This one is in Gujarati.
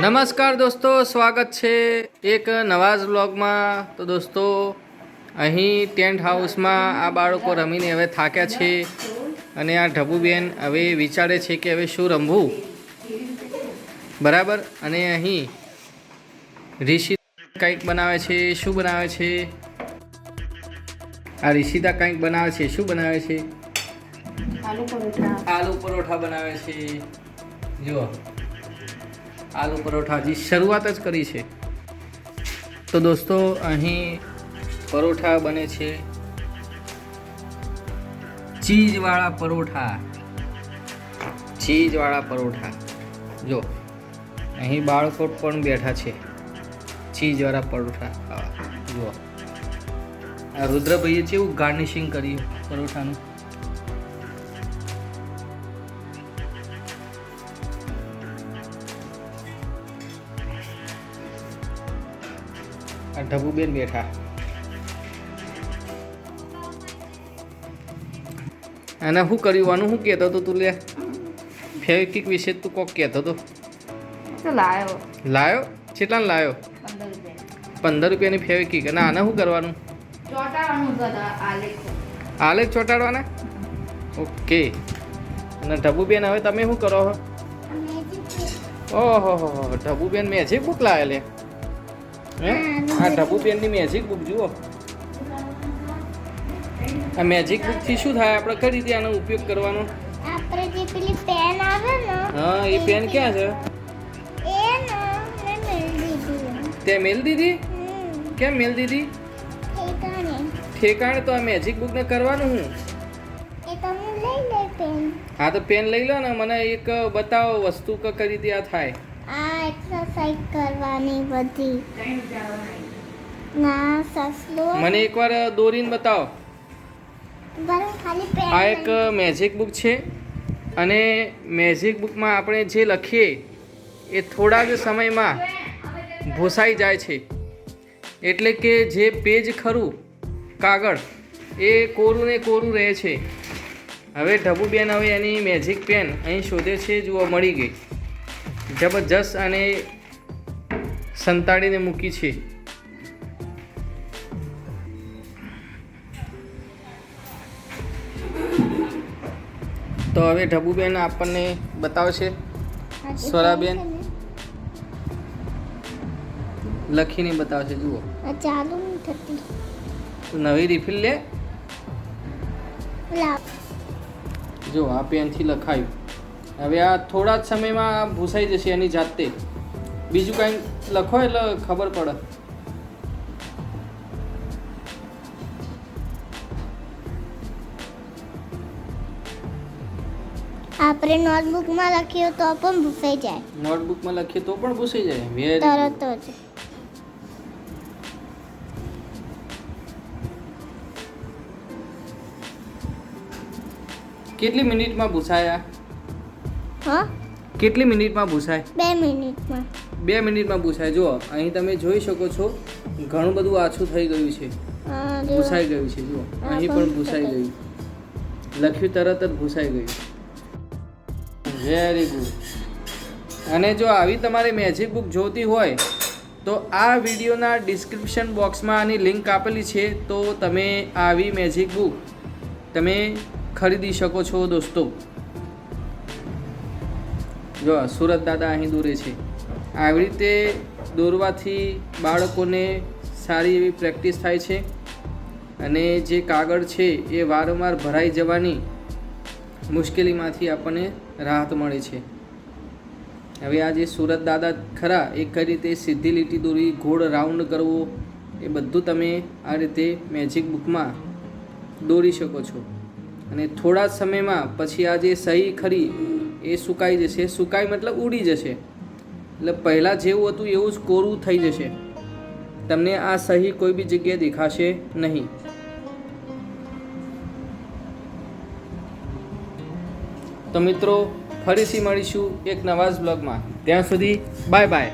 નમસ્કાર દોસ્તો સ્વાગત છે એક નવા જ વ્લોગમાં. તો દોસ્તો અહીં ટેન્ટ હાઉસમાં આ બાળકો રમીને હવે થાક્યા છે અને આ ઢબુબેન હવે વિચારે છે કે હવે શું રમવું. બરાબર? અને અહીં રિષિ કંઈક બનાવે છે શું બનાવે છે? આ રિષિતા કંઈક બનાવે છે શું બનાવે છે? આલુ પરોઠા. આલુ પરોઠા બનાવે છે. જુઓ. આલુ પરોઠા શરૂઆત જ કરી છે. તો દોસ્તો, અહીં પરોઠા બને છે. ચીઝવાળા પરોઠા. ચીઝવાળા પરોઠા. જો, અહીં બાળકો પણ બેઠા છે. ચીઝવાળા પરોઠા. જુઓ. આ રુદ્રભાઈએ કેવું ગાર્નિશિંગ કર્યું પરોઠાનું? ઢબુબેન બેઠા. અને શું કર્યું? આનું શું કહેતો હતો તું લે? ફેવિકિક વિશે તું કોક કહેતો હતો. તો લાયો. લાયો? કેટલા લાયો? પંદર રૂપિયાની. ફેવિકિક અને આને શું કરવાનું? આલેખ. ચોંટાડવાના? ઓકે. અને ઢબુબેન હવે તમે શું કરો છો? ઓહો ઢબુબેન મેજિક બુક લાવે લે હે આ ઢબુબેનની મેજિક બુક જુઓ. આ મેજિક બુકથી શું થાય? આપણે કઈ રીતે આનો ઉપયોગ કરવાનો? આપણે જે પેલી પેન આવે ને હા એ પેન ક્યાં છે? એ ને મેં દીધી. તે મેલ દીધી? કેમ મેલ દીધી? ઠેકાણે. ઠેકાણે તો આ મેજિક બુકને કરવાનું હું? એ તમે લઈ લે પેન હા તો પેન લઈ લો ને મને એક બતાવો વસ્તુ કે કઈ રીતે આ થાય. આ એક્સરસાઇઝ કરવાની બધી. ના સસલો. મને એકવાર દોરીને બતાવો. આ એક મેજિક બુક છે. અને મેજિક બુકમાં આપણે જે લખીએ એ થોડા જ સમયમાં ભૂસાઈ જાય છે. એટલે કે જે પેજ ખરું કાગળ એ કોરું ને કોરું રહે છે. હવે ઢબુબેન હવે એની મેજિક પેન અહીં શોધે છે જુઓ મળી ગઈ. જબરજસ્ત અને સંતાડીને મૂકી છે. તો હવે ઢબુબેન આપણને બતાવશે. સ્વરાબેન. લખીને બતાવશે જુઓ. ચાલુ થતી. નવી રિફિલ લે? જુઓ આ પેનથી લખાયું. હવે આ થોડા જ સમયમાં ભૂસાઈ જશે એની જાતે. બીજું કાંઈ લખો એટલે ખબર પડે. આપણે નોટબુકમાં લખીએ તો પણ ભૂસાઈ જાય. નોટબુકમાં લખીએ તો પણ ભૂસાઈ જાય. વેરી તરત જ. કેટલી મિનિટમાં ભૂસાયા? હા? કેટલી મિનિટમાં ભૂસાય? બે મિનિટમાં. બે મિનિટમાં ભૂસાય. જુઓ અહીં તમે જોઈ શકો છો ઘણું બધું આછું થઈ ગયું છે. ભૂસાઈ ગયું છે જુઓ. અહીં પણ પણ ભૂસાઈ ગયું. લખ્યું તરત જ ભૂસાઈ ગયું. વેરી ગુડ અને જો આવી તમારે મેજિક બુક જોતી હોય તો આ વિડીયોના ડિસ્ક્રિપ્શન બોક્સમાં આની લિંક આપેલી છે તો તમે આવી મેજિક બુક તમે ખરીદી શકો છો દોસ્તો. જો, સુરત દાદા અહીં દોરે છે. આવી રીતે દોરવાથી બાળકોને સારી એવી પ્રેક્ટિસ થાય છે અને જે કાગળ છે એ વારંવાર ભરાઈ જવાની મુશ્કેલીમાંથી આપણને રાહત મળે છે. હવે આ જે સુરત દાદા ખરા, એ કઈ રીતે સીધી લીટી દોરી, ગોળ રાઉન્ડ કરવો, એ બધું તમે આ રીતે મેજિક બુકમાં દોરી શકો છો. અને થોડા સમયમાં પછી આ જે સહી ખરી એ સુકાઈ જશે. સુકાઈ મતલબ ઉડી જશે. એટલે પહેલાં જેવું હતું એવું જ કોરું થઈ જશે. તમને આ સહી કોઈ બી જગ્યાએ દેખાશે નહીં. તો મિત્રો, ફરીથી મળીશું એક નવા જ બ્લોગમાં ત્યાં સુધી બાય બાય